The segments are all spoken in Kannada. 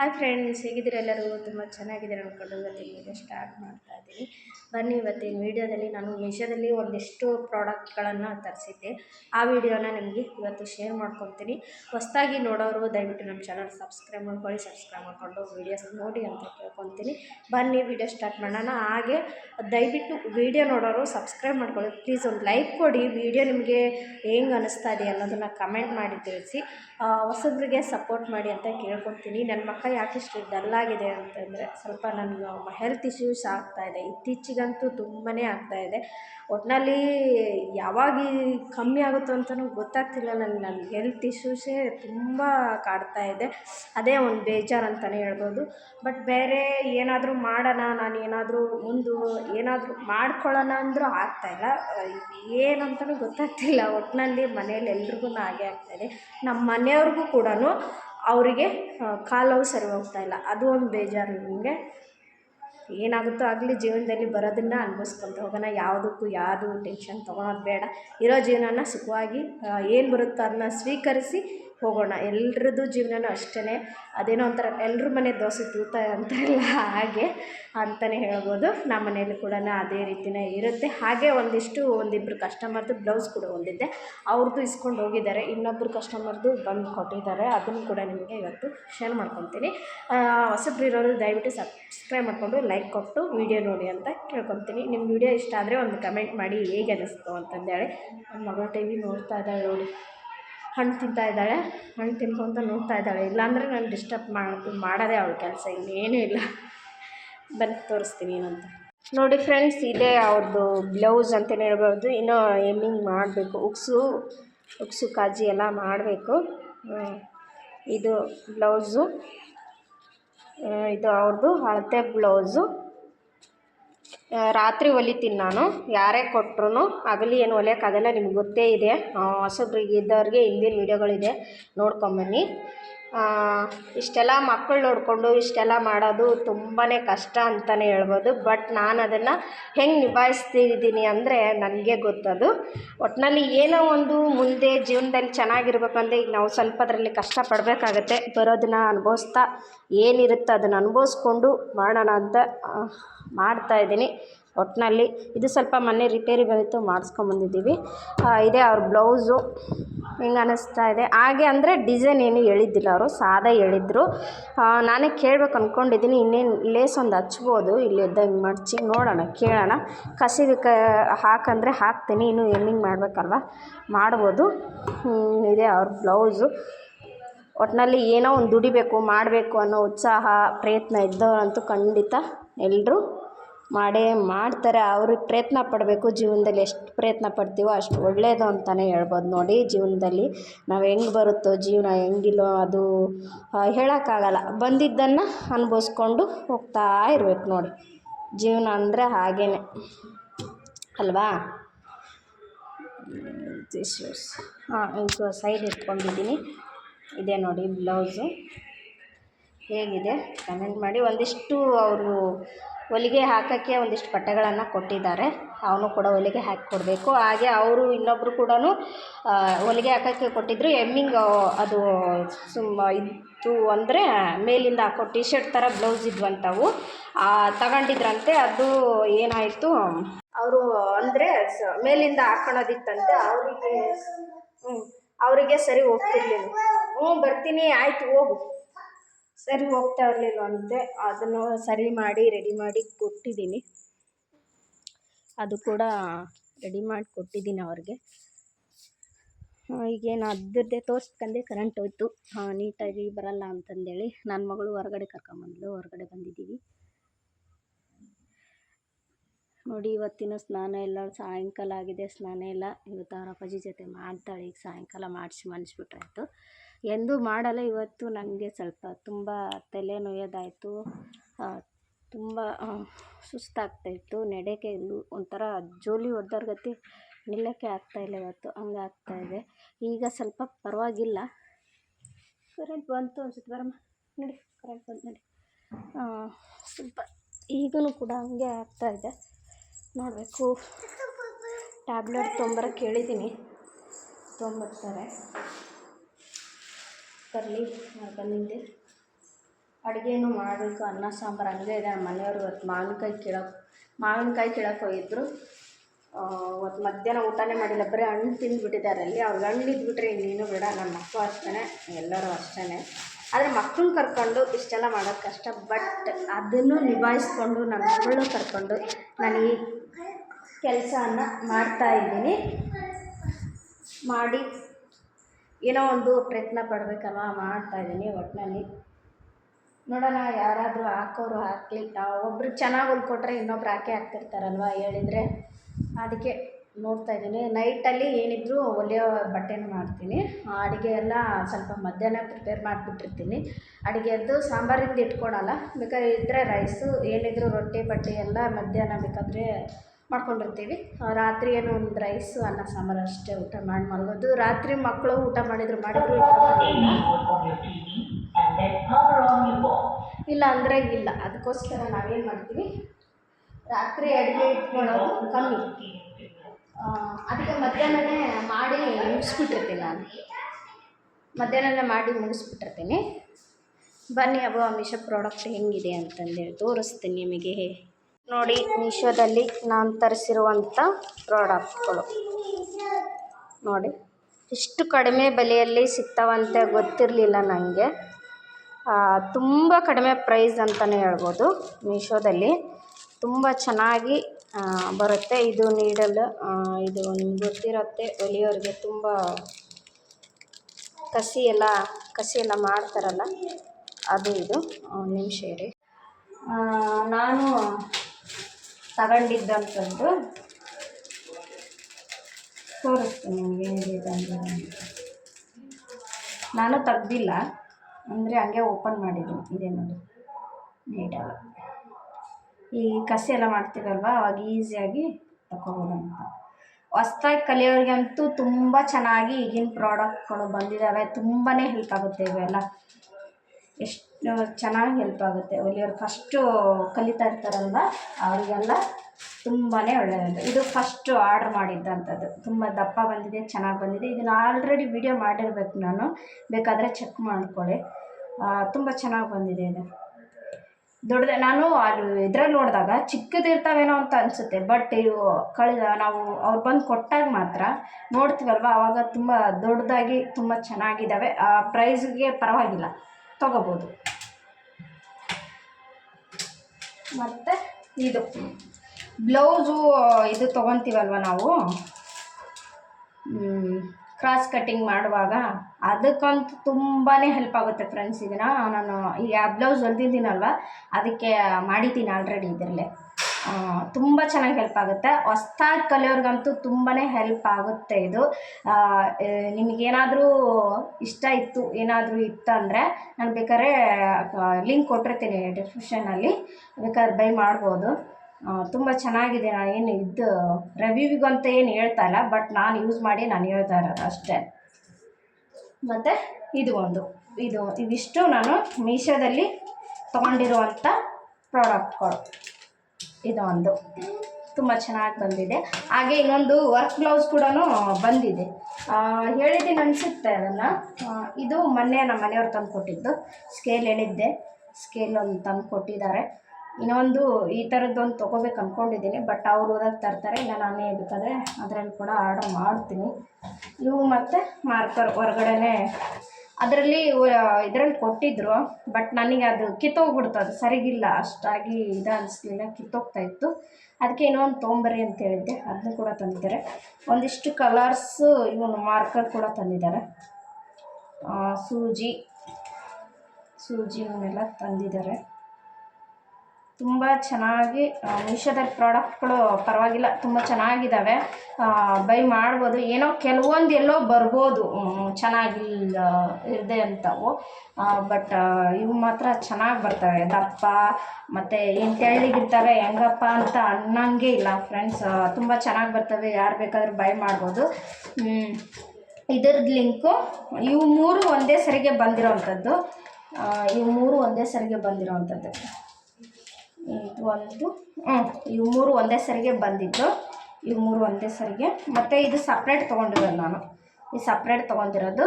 ಹಾಯ್ ಫ್ರೆಂಡ್ಸ್ ಹೇಗಿದ್ದೀರ ಎಲ್ಲರೂ? ತುಂಬ ಚೆನ್ನಾಗಿದ್ದೀರ ಅಂದ್ಕೊಂಡು ಇವತ್ತಿನ ವೀಡಿಯೋ ಸ್ಟಾರ್ಟ್ ಮಾಡ್ತಾ ಇದ್ದೀನಿ. ಬನ್ನಿ ಇವತ್ತಿನ ವೀಡಿಯೋದಲ್ಲಿ ನಾನು ಮೀಶೋದಲ್ಲಿ ಒಂದಿಷ್ಟು ಪ್ರಾಡಕ್ಟ್ಗಳನ್ನು ತರಿಸಿದ್ದೆ. ಆ ವಿಡಿಯೋನ ನಿಮಗೆ ಇವತ್ತು ಶೇರ್ ಮಾಡ್ಕೊತೀನಿ ಹೊಸದಾಗಿ ನೋಡೋರು ದಯವಿಟ್ಟು ನಮ್ಮ ಚಾನಲ್ ಸಬ್ಸ್ಕ್ರೈಬ್ ಮಾಡ್ಕೊಳ್ಳಿ ಸಬ್ಸ್ಕ್ರೈಬ್ ಮಾಡಿಕೊಂಡು ವೀಡಿಯೋಸ್ ನೋಡಿ ಅಂತ ಕೇಳ್ಕೊತೀನಿ. ಬನ್ನಿ ವಿಡಿಯೋ ಸ್ಟಾರ್ಟ್ ಮಾಡೋಣ. ಹಾಗೆ ದಯವಿಟ್ಟು ವೀಡಿಯೋ ನೋಡೋರು ಸಬ್ಸ್ಕ್ರೈಬ್ ಮಾಡ್ಕೊಳ್ಳಿ. ಪ್ಲೀಸ್ ಒಂದು ಲೈಕ್ ಕೊಡಿ. ವಿಡಿಯೋ ನಿಮಗೆ ಹೆಂಗೆ ಅನ್ನಿಸ್ತಾ ಇದೆ ಅನ್ನೋದನ್ನು ಕಮೆಂಟ್ ಮಾಡಿ ತಿಳಿಸಿ. ಹೊಸಬ್ರಿಗೆ ಸಪೋರ್ಟ್ ಮಾಡಿ ಅಂತ ಕೇಳ್ಕೊತೀನಿ ನನ್ನ ಮಕ್ಕ ಯಾಕೆ ಇಷ್ಟು ಡಲ್ಲಾಗಿದೆ ಅಂತಂದರೆ ಸ್ವಲ್ಪ ನನಗೆ ಹೆಲ್ತ್ ಇಶ್ಯೂಸ್ ಆಗ್ತಾಯಿದೆ ಇತ್ತೀಚಿಗಂತೂ ತುಂಬಾ ಆಗ್ತಾಯಿದೆ ಒಟ್ಟಿನಲ್ಲಿ ಯಾವಾಗ ಕಮ್ಮಿ ಆಗುತ್ತೋ ಅಂತಲೂ ಗೊತ್ತಾಗ್ತಿಲ್ಲ ನನಗೆ. ನನ್ನ ಹೆಲ್ತ್ ಇಶ್ಯೂಸೇ ತುಂಬ ಕಾಡ್ತಾ ಇದೆ. ಅದೇ ಒಂದು ಬೇಜಾರು ಅಂತಲೇ ಹೇಳ್ಬೋದು. ಬಟ್ ಬೇರೆ ಏನಾದರೂ ಮಾಡೋಣ, ನಾನು ಏನಾದರೂ ಮುಂದೆ ಏನಾದರೂ ಮಾಡ್ಕೊಳ್ಳೋಣ ಅಂದರೂ ಆಗ್ತಾಯಿಲ್ಲ ಏನಂತಲೂ ಗೊತ್ತಾಗ್ತಿಲ್ಲ. ಒಟ್ಟಿನಲ್ಲಿ ಮನೇಲಿ ಎಲ್ರಿಗೂ ಹಾಗೆ ಆಗ್ತಾಯಿದೆ ನಮ್ಮ ಮನೆಯವ್ರಿಗೂ ಕೂಡ ಅವರಿಗೆ ಕಾಲವು ಸರಿ ಹೋಗ್ತಾ ಇಲ್ಲ. ಅದು ಒಂದು ಬೇಜಾರು ನನಗೆ ಏನಾಗುತ್ತೋ ಆಗಲಿ ಜೀವನದಲ್ಲಿ ಬರೋದನ್ನು ಅನುಭವಿಸ್ಕೊಂತ ಹೋಗೋಣ. ಯಾವುದಕ್ಕೂ ಯಾವುದು ಟೆನ್ಷನ್ ತೊಗೊಳೋದು ಬೇಡ. ಇರೋ ಜೀವನನ ಸುಖವಾಗಿ ಏನು ಬರುತ್ತೋ ಅದನ್ನ ಸ್ವೀಕರಿಸಿ ಹೋಗೋಣ. ಎಲ್ರದ್ದು ಜೀವನನೂ ಅಷ್ಟೇ ಅದೇನೋ ಒಂಥರ ಎಲ್ರ ಮನೆ ದೋಸೆ ತೂತ ಅಂತಾರಲ್ಲ ಹಾಗೆ ಅಂತಲೇ ಹೇಳ್ಬೋದು. ನಮ್ಮ ಮನೇಲಿ ಕೂಡ ಅದೇ ರೀತಿಯೇ ಇರುತ್ತೆ. ಹಾಗೆ ಒಂದಿಷ್ಟು ಒಂದಿಬ್ಬರು ಕಸ್ಟಮರ್ದು ಬ್ಲೌಸ್ ಕೂಡ ಹೊಂದಿದ್ದೆ. ಅವ್ರದ್ದು ಇಸ್ಕೊಂಡು ಹೋಗಿದ್ದಾರೆ. ಇನ್ನೊಬ್ಬರು ಕಸ್ಟಮರ್ದು ಬಂದು ಕೊಟ್ಟಿದ್ದಾರೆ. ಅದನ್ನು ಕೂಡ ನಿಮಗೆ ಇವತ್ತು ಶೇರ್ ಮಾಡ್ಕೊತೀನಿ. ಹೊಸಬ್ರು ಇರೋರು ದಯವಿಟ್ಟು ಸಬ್ಸ್ಕ್ರೈಬ್ ಮಾಡಿಕೊಂಡು ಲೈಕ್ ಕೊಟ್ಟು ವೀಡಿಯೋ ನೋಡಿ ಅಂತ ಕೇಳ್ಕೊತೀನಿ. ನಿಮ್ಮ ವೀಡಿಯೋ ಇಷ್ಟ ಆದರೆ ಒಂದು ಕಮೆಂಟ್ ಮಾಡಿ ಹೇಗೆ ಅನ್ನಿಸ್ತು ಅಂತಂದೇಳಿ. ನಮ್ಮ ಮಗಳು ಟಿ ವಿ ನೋಡ್ತಾ ಇದ್ದಾಳೆ ನೋಡಿ. ಹಣ್ಣು ತಿಂತಾ ಇದ್ದಾಳೆ, ಹಣ್ಣು ತಿನ್ಕೊತ ನೋಡ್ತಾ ಇದ್ದಾಳೆ. ಇಲ್ಲಾಂದರೆ ನಾನು ಡಿಸ್ಟರ್ಬ್ ಮಾಡೋದು ಮಾಡೋದೇ ಅವಳ ಕೆಲಸ, ಇನ್ನೇನೂ ಇಲ್ಲ. ಬಂದು ತೋರಿಸ್ತೀನಿ ಏನಂತ. ನೋಡಿ ಫ್ರೆಂಡ್ಸ್ ಇದೇ ಅವ್ರದ್ದು ಬ್ಲೌಸ್ ಅಂತಲೇ ಹೇಳ್ಬೋದು. ಇನ್ನೂ ಎಮ್ಮಿಂಗ್ ಮಾಡಬೇಕು. ಉಕ್ಸು ಉಕ್ಸು ಕಾಜಿ ಎಲ್ಲ ಮಾಡಬೇಕು. ಇದು ಬ್ಲೌಸು ಇದು ಅವ್ರದ್ದು ಅಳತೆ ಬ್ಲೌಸು ರಾತ್ರಿ ಹೊಲಿತೀನಿ ನಾನು. ಯಾರೇ ಕೊಟ್ಟರು ಅಗಲಿ ಏನು ಹೊಲಿಯೋಕ್ಕಾಗಲ್ಲ ನಿಮ್ಗೆ ಗೊತ್ತೇ ಇದೆ. ಹೊಸಬ್ರಿಗೆ ಇದ್ದವ್ರಿಗೆ ಹಿಂದಿನ ವೀಡಿಯೋಗಳಿದೆ. ನೋಡ್ಕೊಂಬನ್ನಿ ಇಷ್ಟೆಲ್ಲ ಮಕ್ಕಳು ನೋಡಿಕೊಂಡು ಇಷ್ಟೆಲ್ಲ ಮಾಡೋದು ತುಂಬಾ ಕಷ್ಟ ಅಂತಲೇ ಹೇಳ್ಬೋದು. ಬಟ್ ನಾನು ಅದನ್ನು ಹೆಂಗೆ ನಿಭಾಯಿಸ್ತಿದ್ದೀನಿ ಅಂದರೆ ನನಗೆ ಗೊತ್ತದು. ಒಟ್ಟಿನಲ್ಲಿ ಏನೋ ಒಂದು ಮುಂದೆ ಜೀವನದಲ್ಲಿ ಚೆನ್ನಾಗಿರ್ಬೇಕಂದ್ರೆ ಈಗ ನಾವು ಸ್ವಲ್ಪ ಅದರಲ್ಲಿ ಕಷ್ಟಪಡಬೇಕಾಗತ್ತೆ. ಬರೋದನ್ನ ಅನುಭವಿಸ್ತಾ ಏನಿರುತ್ತೆ ಅದನ್ನು ಅನುಭವಿಸ್ಕೊಂಡು ಮಾಡೋಣ ಅಂತ ಮಾಡ್ತಾ ಮಾಡ್ತಾಯಿದ್ದೀನಿ ಒಟ್ಟಿನಲ್ಲಿ ಇದು ಸ್ವಲ್ಪ ಮೊನ್ನೆ ರಿಪೇರಿ ಬಂದಿತ್ತು ಮಾಡಿಸ್ಕೊಂಬಂದಿದ್ದೀವಿ ಇದೇ ಅವ್ರ ಬ್ಲೌಸು. ಹಿಂಗೆ ಅನ್ನಿಸ್ತಾ ಇದೆ. ಹಾಗೆ ಅಂದರೆ ಡಿಸೈನ್ ಏನು ಹೇಳಿದ್ದಿಲ್ಲ ಅವರು, ಸಾದಾ ಹೇಳಿದ್ರು. ನಾನೇ ಕೇಳ್ಬೇಕು ಅಂದ್ಕೊಂಡಿದ್ದೀನಿ ಇನ್ನೇನು ಲೇಸ್ ಒಂದು ಹಚ್ಬೋದು. ಇಲ್ಲಿ ಇದ್ದಂಗೆ ಮಡ್ಚಿ ನೋಡೋಣ, ಕೇಳೋಣ. ಕಸಿದಕ್ಕೆ ಹಾಕಂದರೆ ಹಾಕ್ತೀನಿ, ಇನ್ನೂ ಎಮ್ಮಿಂಗ್ ಮಾಡಬೇಕಲ್ವ? ಮಾಡ್ಬೋದು. ಇದೆ ಅವ್ರ ಬ್ಲೌಸು ಒಟ್ಟಿನಲ್ಲಿ ಏನೋ ಒಂದು ದುಡಿಬೇಕು, ಮಾಡಬೇಕು ಅನ್ನೋ ಉತ್ಸಾಹ, ಪ್ರಯತ್ನ ಇದ್ದವರಂತೂ ಖಂಡಿತ ಎಲ್ಲರೂ ಮಾಡೇ ಮಾಡ್ತಾರೆ ಅವ್ರಿಗೆ ಪ್ರಯತ್ನ ಪಡಬೇಕು, ಜೀವನದಲ್ಲಿ ಎಷ್ಟು ಪ್ರಯತ್ನ ಪಡ್ತೀವೋ ಅಷ್ಟು ಒಳ್ಳೆಯದು ಅಂತಲೇ ಹೇಳ್ಬೋದು ನೋಡಿ ಜೀವನದಲ್ಲಿ. ನಾವು ಹೆಂಗೆ ಬರುತ್ತೋ, ಜೀವನ ಹೆಂಗಿಲ್ಲೋ ಅದು ಹೇಳೋಕ್ಕಾಗಲ್ಲ. ಬಂದಿದ್ದನ್ನು ಅನುಭವಿಸ್ಕೊಂಡು ಹೋಗ್ತಾ ಇರ್ಬೇಕು ನೋಡಿ. ಜೀವನ ಅಂದರೆ ಹಾಗೇ ಅಲ್ವಾ? ಹಾಂ, ಇದು ಸೈಡ್ ಇಟ್ಕೊಂಡಿದ್ದೀನಿ. ಇದೆ ನೋಡಿ ಬ್ಲೌಸು ಹೇಗಿದೆ? ಕಮೆಂಟ್ ಮಾಡಿ. ಒಂದಿಷ್ಟು ಅವರು ಹೊಲಿಗೆ ಹಾಕೋಕ್ಕೆ ಒಂದಿಷ್ಟು ಬಟ್ಟೆಗಳನ್ನು ಕೊಟ್ಟಿದ್ದಾರೆ. ಅವನು ಕೂಡ ಹೊಲಿಗೆ ಹಾಕಿ ಕೊಡಬೇಕು. ಹಾಗೆ ಅವರು ಇನ್ನೊಬ್ಬರು ಕೂಡ ಹೊಲಿಗೆ ಹಾಕೋಕ್ಕೆ ಕೊಟ್ಟಿದ್ದರು ಎಮ್ಮಿಂಗ್ ಅದು ಸುಮ್ಮ ಇತ್ತು ಅಂದರೆ ಮೇಲಿಂದ ಹಾಕೋ ಟಿ ಶರ್ಟ್ ಥರ ಬ್ಲೌಸ್ ಇದ್ವಂಥವು ತಗೊಂಡಿದ್ರಂತೆ. ಅದು ಏನಾಯಿತು? ಅವರು ಅಂದರೆ ಮೇಲಿಂದ ಹಾಕೊಳೋದಿತ್ತಂತೆ. ಅವರಿಗೆ ಹ್ಞೂ ಅವರಿಗೆ ಸರಿ ಹೋಗ್ತಿರ್ಲಿಲ್ಲ. ಹ್ಞೂ ಬರ್ತೀನಿ, ಆಯಿತು, ಹೋಗು. ಸರಿ ಹೋಗ್ತಾ ಇರಲಿಲ್ಲ ಅಂತೆ? ಅದನ್ನು ಸರಿ ಮಾಡಿ ರೆಡಿ ಮಾಡಿ ಕೊಟ್ಟಿದ್ದೀನಿ. ಅದು ಕೂಡ ರೆಡಿ ಮಾಡಿ ಕೊಟ್ಟಿದ್ದೀನಿ ಅವ್ರಿಗೆ. ಈಗೇನು ಅದರದ್ದೇ ತೋರಿಸ್ಕಂಡೆ ಕರೆಂಟ್ ಹೋಯ್ತು. ನೀಟಾಗಿ ಬರಲ್ಲ ಅಂತಂದೇಳಿ ನನ್ನ ಮಗಳು ಹೊರಗಡೆ ಕರ್ಕೊಂಬಂದ್ಲು, ಹೊರಗಡೆ ಬಂದಿದ್ದೀವಿ. ನೋಡಿ, ಇವತ್ತಿನ ಸ್ನಾನ ಎಲ್ಲ, ಸಾಯಂಕಾಲ ಆಗಿದೆ, ಸ್ನಾನ ಎಲ್ಲ. ಇವತ್ತು ಅವರ ಅಪ್ಪಾಜಿ ಜೊತೆ ಮಾಡ್ತಾಳೆ. ಈಗ ಸಾಯಂಕಾಲ ಮಾಡಿಸಿ ಮನ್ಸ್ಬಿಟ್ರಾಯ್ತು. ಎಂದೂ ಮಾಡಲ್ಲ, ಇವತ್ತು ನನಗೆ ಸ್ವಲ್ಪ ತುಂಬ ತಲೆ ನೋಯೋದಾಯಿತು. ತುಂಬ ಸುಸ್ತಾಗ್ತಾಯಿತ್ತು. ನಡೆಯೋಕ್ಕೆ ಒಂಥರ ಜೋಲಿ ಹೊಡ್ದವ್ರ ಗತಿ ನಿಲ್ಲಕ್ಕೆ ಆಗ್ತಾಯಿಲ್ಲ ಇವತ್ತು. ಹಂಗೆ ಆಗ್ತಾಯಿದೆ ಈಗ ಸ್ವಲ್ಪ ಪರವಾಗಿಲ್ಲ. ಕರೆಂಟ್ ಬಂತು ಅನ್ಸುತ್ತೆ. ಬರಮ್ಮ. ನಡಿ ಕರೆಂಟ್ ಬಂತು ನಡಿ. ಸ್ವಲ್ಪ ಈಗಲೂ ಕೂಡ ಹಂಗೆ ಆಗ್ತಾಯಿದೆ. ನೋಡಬೇಕು. ಟ್ಯಾಬ್ಲೆಟ್ ತೊಂಬರಕ್ಕೆ ಹೇಳಿದ್ದೀನಿ. ತೊಗೊಂಬರ್ತಾರೆ ತರಲಿ ಬಂದಿದ್ದೆ. ಅಡುಗೇನು ಮಾಡಬೇಕು, ಅನ್ನ, ಸಾಂಬಾರು ಹಂಗೆ ಇದೆ ನಮ್ಮ ಮನೆಯವರು ಇವತ್ತು ಮಾವಿನಕಾಯಿ ಕೀಳಕ್ಕೆ ಮಾವಿನಕಾಯಿ ಕೀಳಕ್ಕೆ ಹೋಗಿದ್ರು. ಇವತ್ತು ಮಧ್ಯಾಹ್ನ ಊಟನೇ ಮಾಡಿಲ್ಲ, ಬರೀ ಹಣ್ಣು ತಿಂದುಬಿಟ್ಟಿದ್ದಾರೆ ಅಲ್ಲಿ. ಅವ್ರಿಗೆ ಹಣ್ಣು ಇದ್ಬಿಟ್ರೆ ಇನ್ನೇನು ಬೇಡ ನನ್ನ ಮಕ್ಕಳು ಅಷ್ಟೇ ಎಲ್ಲರೂ ಅಷ್ಟೇ ಆದರೆ ಮಕ್ಕಳನ್ನ ಕರ್ಕೊಂಡು ಇಷ್ಟೆಲ್ಲ ಮಾಡೋದು ಕಷ್ಟ, ಬಟ್ ಅದನ್ನು ನಿಭಾಯಿಸ್ಕೊಂಡು ನನ್ನ ಮಗಳನ್ನೂ ಕರ್ಕೊಂಡು ನಾನು ಈ ಕೆಲಸವನ್ನು ಮಾಡ್ತಾಯಿದ್ದೀನಿ ಮಾಡಿ ಏನೋ ಒಂದು ಪ್ರಯತ್ನ ಪಡಬೇಕಲ್ವ ಮಾಡ್ತಾಯಿದ್ದೀನಿ ಒಟ್ಟಿನಲ್ಲಿ ನೋಡೋಣ, ಯಾರಾದರೂ ಹಾಕೋರು ಹಾಕಲಿ. ಒಬ್ರು ಚೆನ್ನಾಗಿ ಹೊಲ್ಕೊಟ್ರೆ ಇನ್ನೊಬ್ರು ಹಾಕೇ ಹಾಕ್ತಿರ್ತಾರಲ್ವ ಹೇಳಿದರೆ. ಅದಕ್ಕೆ ನೋಡ್ತಾ ಇದ್ದೀನಿ. ನೈಟಲ್ಲಿ ಏನಿದ್ರು ಹೊಲಿಯೋ ಬಟ್ಟೆನ ಮಾಡ್ತೀನಿ. ಅಡುಗೆ ಎಲ್ಲ ಸ್ವಲ್ಪ ಮಧ್ಯಾಹ್ನ ಪ್ರಿಪೇರ್ ಮಾಡಿಬಿಟ್ಟಿರ್ತೀನಿ. ಅಡುಗೆದ್ದು ಸಾಂಬಾರಿಂದ ಇಟ್ಕೊಳಲ್ಲ. ಬೇಕಾದ್ರೆ ಇದ್ದರೆ ರೈಸು ಏನಿದ್ರೂ ರೊಟ್ಟಿ ಬಟ್ಟೆ ಎಲ್ಲ ಮಧ್ಯಾಹ್ನ ಬೇಕಾದರೆ ಮಾಡ್ಕೊಂಡಿರ್ತೀವಿ ರಾತ್ರಿ ಏನು ಒಂದು ರೈಸು ಅನ್ನ, ಸಾಂಬಾರು ಅಷ್ಟೇ ಊಟ ಮಾಡಿ ಮಲಗೋದು. ರಾತ್ರಿ ಮಕ್ಕಳು ಊಟ ಮಾಡಿದ್ರು ಮಾಡಿದ್ರು ಇಲ್ಲ ಅಂದರೆ ಇಲ್ಲ. ಅದಕ್ಕೋಸ್ಕರ ನಾವೇನು ಮಾಡ್ತೀವಿ? ರಾತ್ರಿ ಅಡುಗೆ ಇಟ್ಕೊಳ್ಳೋದು ಕಮ್ಮಿ. ಅದಕ್ಕೆ ಮಧ್ಯಾಹ್ನನೇ ಮಾಡಿ ಮುಗಿಸ್ಬಿಟ್ಟಿರ್ತೀನಿ ನಾನು. ಮಧ್ಯಾಹ್ನನೇ ಮಾಡಿ ಮುಗಿಸ್ಬಿಟ್ಟಿರ್ತೀನಿ. ಬನ್ನಿ ಅಬ್ಬ ಮಿಶೋ ಪ್ರಾಡಕ್ಟ್ ಹೆಂಗಿದೆ ಅಂತಂದೇಳಿ ತೋರಿಸ್ತೀನಿ ನಿಮಗೆ. ನೋಡಿ, ಮೀಶೋದಲ್ಲಿ ನಾನು ತರಿಸಿರುವಂಥ ಪ್ರಾಡಕ್ಟ್ಗಳು. ನೋಡಿ, ಇಷ್ಟು ಕಡಿಮೆ ಬೆಲೆಯಲ್ಲಿ ಸಿಗ್ತಾವಂತೆ ಗೊತ್ತಿರಲಿಲ್ಲ ನನಗೆ. ತುಂಬ ಕಡಿಮೆ ಪ್ರೈಸ್ ಅಂತಲೇ ಹೇಳ್ಬೋದು ಮೀಶೋದಲ್ಲಿ. ತುಂಬ ಚೆನ್ನಾಗಿ ಬರುತ್ತೆ. ಇದು ನೀಡಲ್ ಇದು ನಿಮ್ಗೆ ಗೊತ್ತಿರುತ್ತೆ ಹೊಲಿಯೋರಿಗೆ ತುಂಬ ಕಸಿ ಎಲ್ಲ ಕಸಿ ಎಲ್ಲ ಮಾಡ್ತಾರಲ್ಲ, ಅದು ಇದು. ಒಂದು ನಿಮಿಷ ಇರಿ ನಾನು ತಗೊಂಡಿದ್ದಂಥದ್ದು ತೋರಿಸ್ತೀನಿ ನಿಮಗೆ ಹೇಗಿದೆ ಅಂತ. ನಾನು ತೆಗ್ದಿಲ್ಲ, ಅಂದರೆ ಹಂಗೆ ಓಪನ್ ಮಾಡಿದ್ದೀನಿ, ಇದೆ ನೋಡಿ ನೀಡಲ್ಲ ಈ ಕಸಿ ಎಲ್ಲ ಮಾಡ್ತೀವಲ್ವ ಅವಾಗ ಈಸಿಯಾಗಿ ತಗೋಬೋದು ಅಂತ. ಹೊಸ್ದಾಗಿ ಕಲಿಯೋರಿಗಂತೂ ತುಂಬ ಚೆನ್ನಾಗಿ ಈಗಿನ ಪ್ರಾಡಕ್ಟ್ಗಳು ಬಂದಿದ್ದಾವೆ ತುಂಬಾ ಹೆಲ್ಪ್ ಆಗುತ್ತೆ ಇವೆಲ್ಲ. ಎಷ್ಟು ಚೆನ್ನಾಗಿ ಹೆಲ್ಪ್ ಆಗುತ್ತೆ. ಒಲಿಯೋರು ಫಸ್ಟು ಕಲಿತಾ ಇರ್ತಾರಲ್ವ, ಅವರಿಗೆಲ್ಲ ತುಂಬಾ ಒಳ್ಳೆಯದು. ಇದು ಫಸ್ಟು ಆರ್ಡ್ರ್ ಮಾಡಿದ್ದಂಥದ್ದು ತುಂಬ ದಪ್ಪ ಬಂದಿದೆ, ಚೆನ್ನಾಗಿ ಬಂದಿದೆ. ಇದನ್ನು ಆಲ್ರೆಡಿ ವಿಡಿಯೋ ಮಾಡಿರ್ಬೇಕು ನಾನು. ಬೇಕಾದರೆ ಚೆಕ್ ಮಾಡ್ಕೊಳ್ಳಿ. ತುಂಬ ಚೆನ್ನಾಗಿ ಬಂದಿದೆ ಇದು. ದೊಡ್ಡದ, ನಾನು ಅಲ್ಲಿ ಇದ್ರಲ್ಲಿ ನೋಡಿದಾಗ ಚಿಕ್ಕದಿರ್ತಾವೇನೋ ಅಂತ ಅನಿಸುತ್ತೆ. ಬಟ್ ಇವು ಕಳೆದ, ನಾವು ಅವ್ರು ಬಂದು ಕೊಟ್ಟಾಗ ಮಾತ್ರ ನೋಡ್ತೀವಲ್ವ? ಆವಾಗ ತುಂಬ ದೊಡ್ಡದಾಗಿ ತುಂಬ ಚೆನ್ನಾಗಿದ್ದಾವೆ ಆ ಪ್ರೈಸ್ಗೆ ಪರವಾಗಿಲ್ಲ. ತೊಗೋಬೋದು. ಮತ್ತು ಇದು. ಬ್ಲೌಸು ಇದು ತೊಗೊತೀವಲ್ವ ನಾವು? ಕ್ರಾಸ್ ಕಟ್ಟಿಂಗ್ ಮಾಡುವಾಗ ಅದಕ್ಕಂತೂ ತುಂಬಾ ಹೆಲ್ಪ್ ಆಗುತ್ತೆ ಫ್ರೆಂಡ್ಸ್ ಇದನ್ನು ನಾನು ಈಗ ಬ್ಲೌಸ್ ಹೊಲ್ದಿದ್ದೀನಲ್ವ, ಅದಕ್ಕೆ ಮಾಡಿದ್ದೀನಿ ಆಲ್ರೆಡಿ ಇದರಲ್ಲೇ. ತುಂಬ ಚೆನ್ನಾಗಿ ಹೆಲ್ಪ್ ಆಗುತ್ತೆ. ಹೊಸ್ದಾಗಿ ಕಲಿಯೋರ್ಗಂತೂ ತುಂಬಾ ಹೆಲ್ಪ್ ಆಗುತ್ತೆ ಇದು. ನಿಮಗೇನಾದರೂ ಇಷ್ಟ ಇತ್ತು, ಏನಾದರೂ ಇತ್ತಂದರೆ ನಾನು ಬೇಕಾದ್ರೆ ಲಿಂಕ್ ಕೊಟ್ಟಿರ್ತೀನಿ ಡಿಸ್ಕ್ರಿಪ್ಷನಲ್ಲಿ ಬೇಕಾದ್ರೆ ಬೈ ಮಾಡ್ಬೋದು. ತುಂಬ ಚೆನ್ನಾಗಿದೆ. ನಾನು ಏನು ಇದು ರಿವ್ಯೂವಿಗಂತ ಏನು ಹೇಳ್ತಾ ಇಲ್ಲ ಬಟ್ ನಾನು ಯೂಸ್ ಮಾಡಿ ನಾನು ಹೇಳ್ತಾ ಇರೋದು ಅಷ್ಟೇ. ಮತ್ತು ಇದು ಒಂದು. ಇದು, ಇದಿಷ್ಟು ನಾನು ಮೀಶೋದಲ್ಲಿ ತೊಗೊಂಡಿರುವಂಥ ಪ್ರಾಡಕ್ಟ್ಗಳು ಇದು ಒಂದು. ತುಂಬ ಚೆನ್ನಾಗಿ ಬಂದಿದೆ. ಹಾಗೆ ಇನ್ನೊಂದು ವರ್ಕ್ ಬ್ಲೌಸ್ ಕೂಡ ಬಂದಿದೆ. ಹೇಳಿದ್ದೀನಿ ಅನಿಸುತ್ತೆ ಅದನ್ನು ಇದು ಮೊನ್ನೆ ನಮ್ಮ ಮನೆಯವ್ರು ತಂದು ಕೊಟ್ಟಿದ್ದು ಸ್ಕೇಲ್ ಹೇಳಿದ್ದೆ. ಸ್ಕೇಲ್ ಒಂದು ತಂದು ಕೊಟ್ಟಿದ್ದಾರೆ ಇನ್ನೊಂದು ಈ ಥರದ್ದೊಂದು ತೊಗೋಬೇಕು ಅಂದ್ಕೊಂಡಿದ್ದೀನಿ ಬಟ್ ಅವ್ರು ಹೋದಾಗ ತರ್ತಾರೆ. ಇಲ್ಲ ನಾನೇ ಬೇಕಾದರೆ ಅದರಲ್ಲಿ ಕೂಡ ಆರ್ಡರ್ ಮಾಡ್ತೀನಿ. ಇವು ಮತ್ತು ಮಾರ್ಕರ್ ಹೊರಗಡೆನೆ ಅದರಲ್ಲಿ ಇದರಲ್ಲಿ ಕೊಟ್ಟಿದ್ದರು ಬಟ್ ನನಗೆ ಅದು ಕಿತ್ತೋಗ್ಬಿಡ್ತು. ಅದು ಸರಿಗಿಲ್ಲ, ಅಷ್ಟಾಗಿ ಇದು ಅನಿಸ್ಲಿಲ್ಲ, ಕಿತ್ತೋಗ್ತಾ ಇತ್ತು. ಅದಕ್ಕೆ ಇನ್ನೊಂದು ತೊಂಬರಿ ಅಂತ ಹೇಳಿದ್ದೆ. ಅದನ್ನು ಕೂಡ ತಂದಿದ್ದಾರೆ. ಒಂದಿಷ್ಟು ಕಲರ್ಸು, ಇವನು ಮಾರ್ಕರ್ ಕೂಡ ತಂದಿದ್ದಾರೆ. ಸೂಜಿ ಸೂಜಿ ಇವನ್ನೆಲ್ಲ ತಂದಿದ್ದಾರೆ. ತುಂಬ ಚೆನ್ನಾಗಿ ಮೀಶೋದಲ್ಲಿ ಪ್ರಾಡಕ್ಟ್ಗಳು ಪರವಾಗಿಲ್ಲ, ತುಂಬ ಚೆನ್ನಾಗಿದ್ದಾವೆ ಬೈ ಮಾಡ್ಬೋದು. ಏನೋ ಕೆಲವೊಂದು ಎಲ್ಲೋ ಬರ್ಬೋದು. ಚೆನ್ನಾಗಿ ಚೆನ್ನಾಗಿಲ್ಲ, ಇರದೆ ಅಂಥವು ಬಟ್ ಇವು ಮಾತ್ರ ಚೆನ್ನಾಗಿ ಬರ್ತವೆ. ದಪ್ಪ, ಮತ್ತು ಏನು ಹೆಂಗಪ್ಪ ಅಂತ ಅನ್ನಂಗೆ ಇಲ್ಲ ಫ್ರೆಂಡ್ಸ್ ತುಂಬ ಚೆನ್ನಾಗಿ ಬರ್ತವೆ. ಯಾರು ಬೇಕಾದ್ರೂ ಬೈ ಮಾಡ್ಬೋದು. ಇದ್ರದ್ದು ಲಿಂಕು ಇವು ಮೂರು ಒಂದೇ ಸರಿಗೆ ಬಂದಿರೋವಂಥದ್ದು ಇವು ಮೂರು ಒಂದೇ ಸರಿಗೆ ಬಂದಿರೋವಂಥದ್ದು ಇದು ಒಂದು ಇವು ಮೂರು ಒಂದೇ ಸರಿಗೆ ಬಂದಿದ್ದು. ಇವು ಮೂರು ಒಂದೇ ಸರಿಗೆ. ಮತ್ತು ಇದು ಸಪ್ರೇಟ್ ತೊಗೊಂಡಿರೋದು ನಾನು. ಈ ಸಪ್ರೇಟ್ ತೊಗೊಂಡಿರೋದು.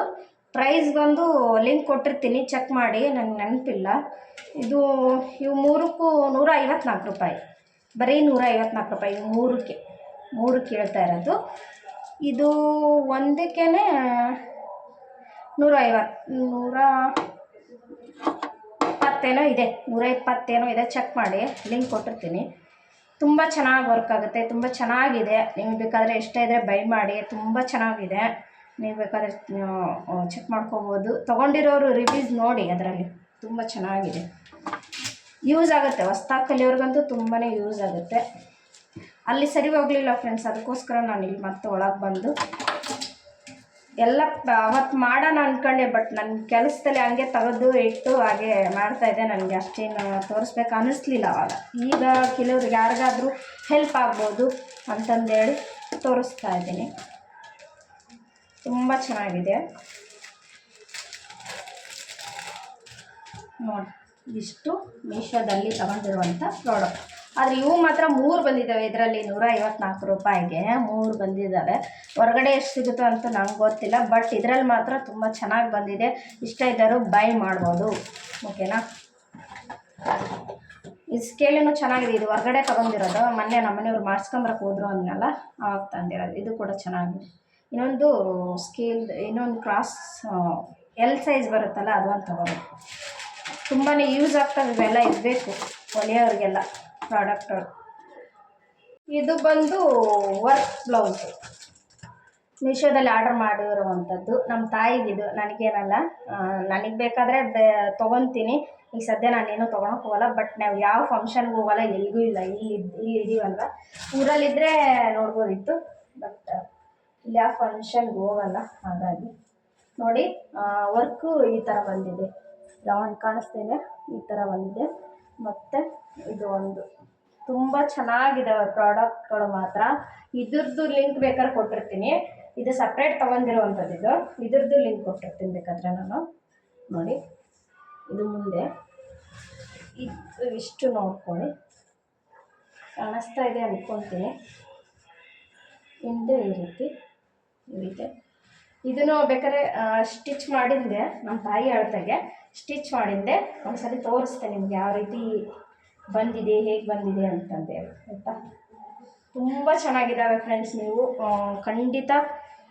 ಪ್ರೈಸ್ ಬಂದು ಲಿಂಕ್ ಕೊಟ್ಟಿರ್ತೀನಿ ಚೆಕ್ ಮಾಡಿ ನನಗೆ ನೆನಪಿಲ್ಲ. ಇದು, ಇವು ಮೂರಕ್ಕೂ ನೂರ ಐವತ್ನಾಲ್ಕು ರೂಪಾಯಿ. ಬರೀ ನೂರ ಐವತ್ನಾಲ್ಕು ರೂಪಾಯಿ, ಇವು ಮೂರಕ್ಕೆ. ಮೂರು ಕೇಳ್ತಾ ಇರೋದು. ಇದು ಒಂದಕ್ಕೇ ನೂರ ಐವತ್ತು ನೂರ ಇಪ್ಪತ್ತೇನೋ ಇದೆ ನೂರ ಇಪ್ಪತ್ತೇನೋ ಇದೆ ಚೆಕ್ ಮಾಡಿ ಲಿಂಕ್ ಕೊಟ್ಟಿರ್ತೀನಿ. ತುಂಬ ಚೆನ್ನಾಗಿ ವರ್ಕ್ ಆಗುತ್ತೆ, ತುಂಬ ಚೆನ್ನಾಗಿದೆ. ನಿಮಗೆ ಬೇಕಾದರೆ ಎಷ್ಟೇ ಇದ್ದರೆ ಬೈ ಮಾಡಿ, ತುಂಬ ಚೆನ್ನಾಗಿದೆ. ನೀವು ಬೇಕಾದರೆ ಚೆಕ್ ಮಾಡ್ಕೋಬೋದು. ತೊಗೊಂಡಿರೋರು ರಿವ್ಯೂಸ್ ನೋಡಿ ಅದರಲ್ಲಿ. ತುಂಬ ಚೆನ್ನಾಗಿದೆ. ಯೂಸ್ ಆಗುತ್ತೆ. ಹೊಸ್ದಾಗಿ ಕಲಿಯೋರ್ಗಂತೂ ತುಂಬಾ ಯೂಸ್ ಆಗುತ್ತೆ. ಅಲ್ಲಿ ಸರಿ ಹೋಗಲಿಲ್ಲ ಫ್ರೆಂಡ್ಸ್ ಅದಕ್ಕೋಸ್ಕರ ನಾನು ಇಲ್ಲಿ ಮತ್ತೆ ಒಳಗೆ ಬಂದು ಎಲ್ಲ ಅವತ್ತು ಮಾಡೋಣ ಅಂದ್ಕೊಂಡೆ ಬಟ್ ನನ್ನ ಕೆಲಸದಲ್ಲಿ ಹಂಗೆ ತೆಗೆದು ಇಟ್ಟು ಹಾಗೆ ಮಾಡ್ತಾಯಿದ್ದೆ ನನಗೆ. ಅಷ್ಟೇನು ತೋರಿಸ್ಬೇಕು ಅನ್ನಿಸ್ಲಿಲ್ಲ ಅವಾಗ. ಈಗ ಕೆಲವ್ರಿಗೆ ಯಾರಿಗಾದರೂ ಹೆಲ್ಪ್ ಆಗ್ಬೋದು ಅಂತಂದೇಳಿ ತೋರಿಸ್ತಾ ಇದ್ದೀನಿ. ತುಂಬ ಚೆನ್ನಾಗಿದೆ. ನೋಡಿ, ಇಷ್ಟು ಮೀಶೋದಲ್ಲಿ ತಗೊಂಡಿರುವಂಥ ಪ್ರಾಡಕ್ಟ್ ಆದರೆ ಇವು ಮಾತ್ರ ಮೂರು ಬಂದಿದ್ದಾವೆ ಇದರಲ್ಲಿ ನೂರ ಐವತ್ನಾಲ್ಕು ರೂಪಾಯಿಗೆ. ಮೂರು ಬಂದಿದ್ದಾವೆ ಹೊರಗಡೆ ಎಷ್ಟು ಸಿಗುತ್ತೋ ಅಂತ ನಂಗೆ ಗೊತ್ತಿಲ್ಲ ಬಟ್ ಇದರಲ್ಲಿ ಮಾತ್ರ ತುಂಬ ಚೆನ್ನಾಗಿ ಬಂದಿದೆ. ಇಷ್ಟ ಇದ್ದರೂ ಬೈ ಮಾಡ್ಬೋದು. ಓಕೆನಾ ಇದು ಸ್ಕೇಲಿನೂ ಚೆನ್ನಾಗಿದೆ. ಇದು ಹೊರಗಡೆ ತೊಗೊಂಡಿರೋದು. ಮೊನ್ನೆ ನಮ್ಮ ಮನೆಯವ್ರು ಮಾಡಿಸ್ಕೊಂಬರಕ್ಕೆ ಹೋದ್ರು ಅಂದ್ನಲ್ಲ ಆವಾಗ ತಂದಿರೋದು. ಇದು ಕೂಡ ಚೆನ್ನಾಗಿದೆ. ಇನ್ನೊಂದು ಸ್ಕೇಲ್ ಇನ್ನೊಂದು ಕ್ರಾಸ್ ಎಲ್ ಸೈಜ್ ಬರುತ್ತಲ್ಲ, ಅದು ಒಂದು ತೊಗೋಬೇಕು ತುಂಬಾ ಯೂಸ್ ಆಗ್ತವೆ ಇವೆಲ್ಲ ಇರಬೇಕು ಹೊಲಿಯೋರಿಗೆಲ್ಲ ಪ್ರಾಡಕ್ಟ್ಗಳು ಇದು ಬಂದು ವರ್ಕ್ ಬ್ಲೌಸು. ಮೀಶೋದಲ್ಲಿ ಆರ್ಡರ್ ಮಾಡಿರುವಂಥದ್ದು. ನಮ್ಮ ತಾಯಿಗಿದು ನನಗೇನಲ್ಲ ನನಗೆ ಬೇಕಾದರೆ ತೊಗೊತೀನಿ. ಈಗ ಸದ್ಯ ನಾನೇನು ತೊಗೊಳಕ್ಕೆ ಹೋಗಲ್ಲ. ಬಟ್ ನಾವು ಯಾವ ಫಂಕ್ಷನ್ಗೆ ಹೋಗಲ್ಲ, ಎಲ್ಲಿಗೂ ಇಲ್ಲ. ಇಲ್ಲಿ ಇಲ್ಲಿ ಇದೀವಲ್ವ? ಊರಲ್ಲಿದ್ದರೆ ನೋಡ್ಬೋದಿತ್ತು. ಬಟ್ ಇಲ್ಲಿ ಯಾವ ಫಂಕ್ಷನ್ಗೆ ಹೋಗಲ್ಲ. ಹಾಗಾಗಿ ನೋಡಿ ವರ್ಕು ಈ ಥರ ಬಂದಿದೆ. ರೌಂಡ್ ಕಾಣಿಸ್ತಿದೆ. ಈ ಥರ ಬಂದಿದೆ. ಮತ್ತು ಇದು ಒಂದು. ತುಂಬ ಚೆನ್ನಾಗಿದ್ದಾವೆ ಪ್ರಾಡಕ್ಟ್ಗಳು ಮಾತ್ರ. ಇದ್ರದ್ದು ಲಿಂಕ್ ಬೇಕಾದ್ರೆ ಕೊಟ್ಟಿರ್ತೀನಿ. ಇದು ಸಪ್ರೇಟ್ ತೊಗೊಂಡಿರುವಂಥದ್ದು ಇದು. ಇದ್ರದ್ದು ಲಿಂಕ್ ಕೊಟ್ಟಿರ್ತೀನಿ ಬೇಕಾದರೆ ನಾನು. ನೋಡಿ. ಇದು ಮುಂದೆ. ಇದು ಇಷ್ಟು ನೋಡ್ಕೊಳ್ಳಿ. ಕಾಣಿಸ್ತಾ ಇದೆ ಅಂದ್ಕೊತೀನಿ ಹಿಂದೆ ಈ ರೀತಿ. ಇದೆ ಇದನ್ನು ಬೇಕಾದ್ರೆ ಸ್ಟಿಚ್ ಮಾಡಿದ್ದೆ ನಮ್ಮ ತಾಯಿ ಅಳತೆಗೆ ಸ್ಟಿಚ್ ಮಾಡಿದ್ದೆ ಒಂದ್ಸಲಿ ತೋರಿಸ್ತೆ ನಿಮ್ಗೆ ಯಾವ ರೀತಿ ಬಂದಿದೆ, ಹೇಗೆ ಬಂದಿದೆ ಅಂತಂದೇಳಿ, ಆಯಿತಾ? ತುಂಬ ಚೆನ್ನಾಗಿದ್ದಾವೆ ಫ್ರೆಂಡ್ಸ್ ನೀವು ಖಂಡಿತ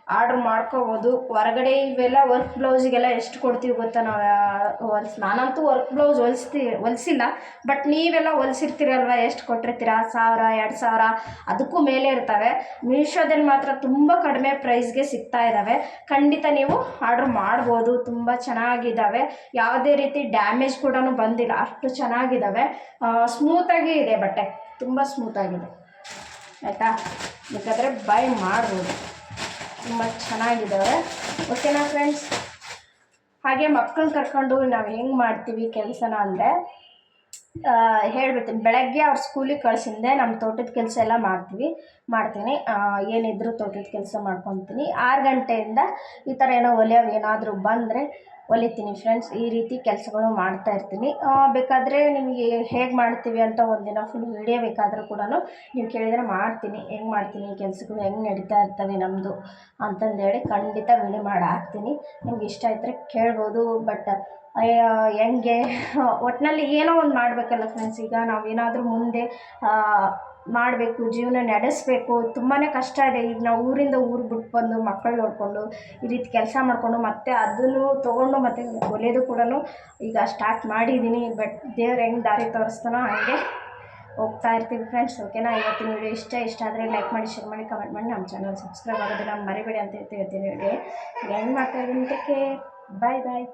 ಆರ್ಡ್ರ್ ಮಾಡ್ಕೋಬೋದು. ಹೊರಗಡೆ ಇವೆಲ್ಲ ವರ್ಕ್ ಬ್ಲೌಸಿಗೆಲ್ಲ ಎಷ್ಟು ಕೊಡ್ತೀವಿ ಗೊತ್ತಾ ನಾವು ಹೊಲ್ಸಿ ನಾನಂತೂ ವರ್ಕ್ ಬ್ಲೌಸ್ ಹೊಲಿಸ್ತಿ, ಹೊಲಿಸಿಲ್ಲ. ಬಟ್ ನೀವೆಲ್ಲ ಹೊಲಿಸಿರ್ತೀರಲ್ವ ಎಷ್ಟು ಕೊಟ್ಟಿರ್ತೀರ? ಸಾವಿರ, ಎರಡು ಸಾವಿರ? ಅದಕ್ಕೂ ಮೇಲೆ ಇರ್ತವೆ. ಮೀಶೋದಲ್ಲಿ ಮಾತ್ರ ತುಂಬ ಕಡಿಮೆ ಪ್ರೈಸ್ಗೆ ಸಿಗ್ತಾ ಇದ್ದಾವೆ ಖಂಡಿತ ನೀವು ಆರ್ಡ್ರ್ ಮಾಡ್ಬೋದು. ತುಂಬ ಚೆನ್ನಾಗಿದ್ದಾವೆ ಯಾವುದೇ ರೀತಿ ಡ್ಯಾಮೇಜ್ ಕೂಡ ಬಂದಿಲ್ಲ. ಅಷ್ಟು ಚೆನ್ನಾಗಿದ್ದಾವೆ ಸ್ಮೂತಾಗಿ ಇದೆ ಬಟ್ಟೆ. ತುಂಬ ಸ್ಮೂತಾಗಿದೆ ಆಯಿತಾ? ಬೇಕಾದರೆ ಬೈ ಮಾಡ್ಬೋದು. ತುಂಬ ಚೆನ್ನಾಗಿದ್ದಾವೆ. ಓಕೆನಾ ಫ್ರೆಂಡ್ಸ್ ಹಾಗೆ ಮಕ್ಕಳನ್ನ ಕರ್ಕೊಂಡು ನಾವು ಹೆಂಗೆ ಮಾಡ್ತೀವಿ ಕೆಲಸನ ಅಂದರೆ ಹೇಳ್ಬಿಡ್ತೀನಿ. ಬೆಳಗ್ಗೆ ಅವ್ರ ಸ್ಕೂಲಿಗೆ ಕಳ್ಸಿಂದೆ ನಮ್ಮ ತೋಟದ ಕೆಲಸ ಎಲ್ಲ ಮಾಡ್ತೀವಿ, ಮಾಡ್ತೀನಿ. ಏನಿದ್ರು ತೋಟದ ಕೆಲಸ ಮಾಡ್ಕೊತೀನಿ. ಆರು ಗಂಟೆಯಿಂದ ಈ ಥರ ಏನೋ ಒಲೆಯವು ಏನಾದರೂ ಬಂದರೆ ಹೊಲಿತೀನಿ ಫ್ರೆಂಡ್ಸ್ ಈ ರೀತಿ ಕೆಲಸಗಳು ಮಾಡ್ತಾ ಇರ್ತೀನಿ. ಬೇಕಾದರೆ ನಿಮಗೆ ಹೇಗೆ ಮಾಡ್ತೀವಿ ಅಂತ ಒಂದಿನ ಫುಲ್ ವಿಡಿಯೋ ಬೇಕಾದರೂ ಕೂಡ ನೀವು ಕೇಳಿದರೆ ಮಾಡ್ತೀನಿ. ಹೆಂಗೆ ಮಾಡ್ತೀನಿ ಕೆಲಸಗಳು ಹೆಂಗೆ ನಡೀತಾ ಇರ್ತವೆ ನಮ್ಮದು ಅಂತಂದೇಳಿ ಖಂಡಿತ ವಿಡಿಯೋ ಮಾಡಿ ಹಾಕ್ತೀನಿ ನಿಮ್ಗೆ ಇಷ್ಟ ಇದ್ದರೆ ಕೇಳ್ಬೋದು ಬಟ್ ಹೆಂಗೆ ಒಟ್ಟಿನಲ್ಲಿ ಏನೋ ಒಂದು ಮಾಡಬೇಕಲ್ಲ ಫ್ರೆಂಡ್ಸ್ ಈಗ ನಾವೇನಾದರೂ ಮುಂದೆ ಮಾಡಬೇಕು, ಜೀವನ ನಡೆಸಬೇಕು ತುಂಬಾ ಕಷ್ಟ ಇದೆ. ಈಗ ನಾವು ಊರಿಂದ ಊರು ಬಿಟ್ಟು ಬಂದು ಮಕ್ಕಳು ನೋಡಿಕೊಂಡು ಈ ರೀತಿ ಕೆಲಸ ಮಾಡಿಕೊಂಡು ಮತ್ತೆ ಅದನ್ನು ತೊಗೊಂಡು ಮತ್ತೆ ಹೊಲಿಯೋದು ಕೂಡ ಈಗ ಸ್ಟಾರ್ಟ್ ಮಾಡಿದ್ದೀನಿ. ಬಟ್ ದೇವ್ರು ಹೆಂಗೆ ದಾರಿ ತೋರಿಸ್ತಾನೋ ಹಾಗೆ ಹೋಗ್ತಾ ಇರ್ತೀವಿ ಫ್ರೆಂಡ್ಸ್ ಓಕೆನಾ ಇವತ್ತಿನ ವಿಡಿಯೋ ಇಷ್ಟ ಇಷ್ಟ ಆದರೆ ಲೈಕ್ ಮಾಡಿ ಶೇರ್ ಮಾಡಿ ಕಮೆಂಟ್ ಮಾಡಿ ನಮ್ಮ ಚಾನಲ್ ಸಬ್ಸ್ಕ್ರೈಬ್ ಆಗೋದಿಲ್ಲ, ಮರಿಬೇಡಿ ಅಂತ ಹೇಳ್ತೀವಿ ಇವತ್ತಿನ ವಿಡಿಯೋ ಹೆಂಗೆ ಮಾಡ್ತಾ ಇದ್ದೀನಿ ಬಾಯ್ ಬಾಯ್